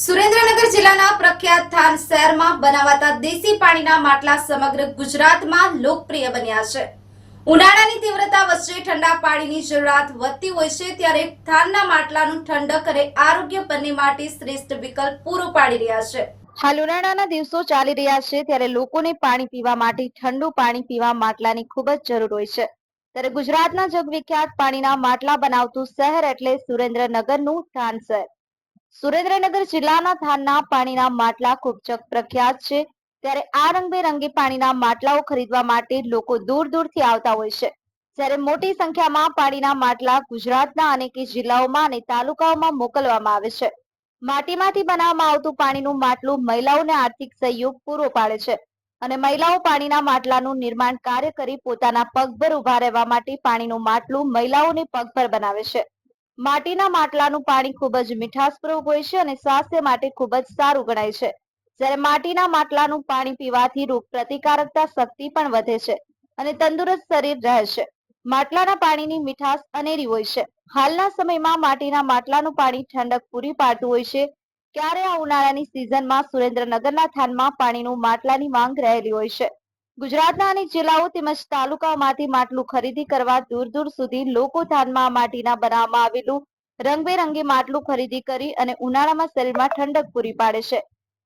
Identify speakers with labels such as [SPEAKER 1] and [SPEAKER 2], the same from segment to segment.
[SPEAKER 1] સુરેન્દ્રનગર જિલ્લાના પ્રખ્યાત થાન શહેરમાં બનાવાતા દેશી પાણીના માટલા સમગ્ર ગુજરાતમાં લોકપ્રિય બન્યા છે. ઉનાળાની તીવ્રતા વચ્ચે ઠંડા પાણીની જરૂરિયાત વધતી હોય છે ત્યારે થાનના માટલાનું ઠંડક અને આરોગ્ય બંને માટે શ્રેષ્ઠ વિકલ્પ પૂરો પાડી રહ્યા છે.
[SPEAKER 2] હાલ ઉનાળાના દિવસો ચાલી રહ્યા છે ત્યારે લોકોને પાણી પીવા માટે ઠંડુ પાણી પીવા માટલાની ખૂબ જ જરૂર હોય છે. ત્યારે ગુજરાતના જગવિખ્યાત પાણીના માટલા બનાવતું શહેર એટલે સુરેન્દ્રનગરનું થાન શહેર. સુરેન્દ્રનગર જિલ્લાના ધાનના પાણીના માટલા ખૂબ પ્રખ્યાત છે. ત્યારે આ રંગબેરંગી પાણીના માટલાઓ ખરીદવા માટે લોકો દૂર દૂરથી આવતા હોય છે. જ્યારે મોટી સંખ્યામાં પાણીના માટલા ગુજરાતના અનેક જિલ્લાઓમાં અને તાલુકાઓમાં મોકલવામાં આવે છે. માટીમાંથી બનાવવામાં આવતું પાણીનું માટલું મહિલાઓને આર્થિક સહયોગ પૂરો પાડે છે અને મહિલાઓ પાણીના માટલાનું નિર્માણ કાર્ય કરી પોતાના પગભર ઊભા રહેવા માટે પાણીનું માટલું મહિલાઓને પગભર બનાવે છે. માટીના માટલાનું પાણી ખૂબ જ મીઠાશપૂર્વક હોય છે અને સ્વાસ્થ્ય માટે ખૂબ જ સારું ગણાય છે. જ્યારે માટીના માટલાનું પાણી પીવાથી રોગ પ્રતિકારકતા શક્તિ પણ વધે છે અને તંદુરસ્ત શરીર રહે છે. માટલાના પાણીની મીઠાશ અનેરી હોય છે. હાલના સમયમાં માટીના માટલાનું પાણી ઠંડક પૂરી પાડતું હોય છે. ત્યારે આ ઉનાળાની સિઝનમાં સુરેન્દ્રનગરના થાનમાં પાણીનું માટલાની માંગ રહેલી હોય છે? ગુજરાતના અનેક જિલ્લાઓ તેમજ તાલુકાઓમાંથી માટલું ખરીદી કરવા દૂર દૂર સુધી લોકો ધાનમાં માટીના બનાવવામાં આવેલું રંગબેરંગી માટલું ખરીદી કરી અને ઉનાળામાં શરીરમાં ઠંડક પૂરી પાડે છે.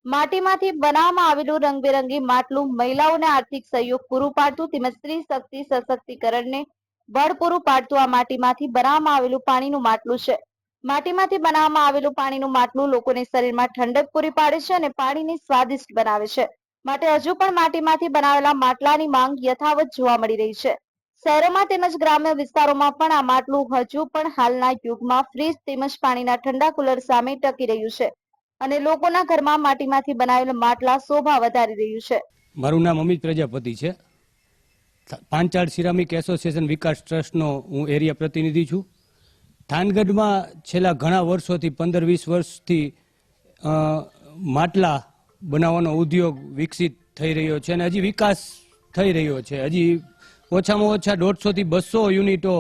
[SPEAKER 2] માટીમાંથી બનાવવામાં આવેલું રંગબેરંગી માટલું મહિલાઓને આર્થિક સહયોગ પૂરું પાડતું તેમજ સ્ત્રી શક્તિ સશક્તિકરણને બળ પૂરું પાડતું આ માટીમાંથી બનાવવામાં આવેલું પાણીનું માટલું છે. માટીમાંથી બનાવવામાં આવેલું પાણીનું માટલું લોકોને શરીરમાં ઠંડક પૂરી પાડે છે અને પાણીને સ્વાદિષ્ટ બનાવે છે. માટે હજુ પણ માટીમાંથી બનાવેલા માટલાની માંગ યથાવત જોવા મળી રહી છે. શહેરોમાં તેમજ ગ્રામ્ય વિસ્તારોમાં પણ આ માટલું હજુ પણ હાલના યુગમાં ફ્રીજ તેમજ પાણીના ઠંડા કુલર સામે ટકી રહ્યું છે અને લોકોના ઘરમાં માટીમાંથી બનાવેલા માટલા શોભા વધારી રહ્યું છે.
[SPEAKER 3] મારું નામ અમિત પ્રજાપતિ છે. પાંચાળ સિરામિક એસોસિએશન વિકાસ ટ્રસ્ટનો હું એરિયા પ્રતિનિધિ છું. થાનગઢમાં છેલ્લા ઘણા વર્ષોથી પંદર વીસ વર્ષથી માટલા બનાવવાનો ઉદ્યોગ વિકસિત થઈ રહ્યો છે અને હજી વિકાસ થઈ રહ્યો છે. હજી ઓછામાં ઓછા દોઢસોથી બસો યુનિટો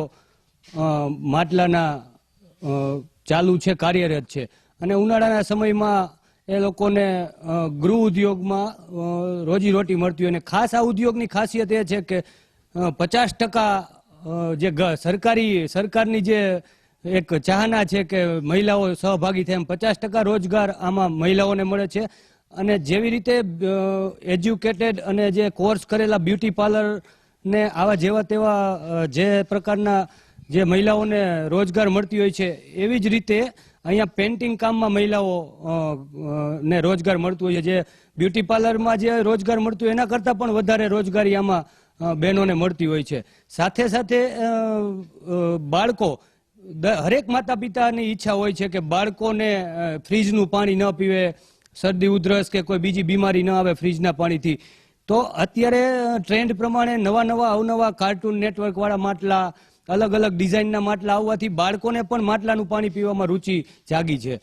[SPEAKER 3] માટલાના ચાલુ છે, કાર્યરત છે. અને ઉનાળાના સમયમાં એ લોકોને ગૃહ ઉદ્યોગમાં રોજીરોટી મળતી હોય અને ખાસ આ ઉદ્યોગની ખાસિયત એ છે કે પચાસ ટકા જે સરકારી, સરકારની જે એક ચાહના છે કે મહિલાઓ સહભાગી થાય એમ પચાસ ટકા રોજગાર આમાં મહિલાઓને મળે છે. અને જેવી રીતે એજ્યુકેટેડ અને જે કોર્સ કરેલા બ્યુટી પાર્લરને આવા જેવા તેવા જે પ્રકારના જે મહિલાઓને રોજગાર મળતી હોય છે, એવી જ રીતે અહીંયા પેન્ટિંગ કામમાં મહિલાઓ ને રોજગાર મળતું હોય છે. જે બ્યુટી પાર્લરમાં જે રોજગાર મળતું હોય, એના કરતાં પણ વધારે રોજગારી આમાં બહેનોને મળતી હોય છે. સાથે સાથે બાળકો હરેક માતા પિતાની ઈચ્છા હોય છે કે બાળકોને ફ્રીજનું પાણી ન પીવે શરદી, ઉધરસ કે કોઈ બીજી બીમારી ન આવે ફ્રીજના પાણીથી. તો અત્યારે ટ્રેન્ડ પ્રમાણે નવા નવા, અવનવા કાર્ટૂન નેટવર્ક વાળા માટલા, અલગ અલગ ડિઝાઇનના માટલા આવવાથી બાળકોને પણ માટલાનું પાણી પીવામાં રુચિ જાગી છે.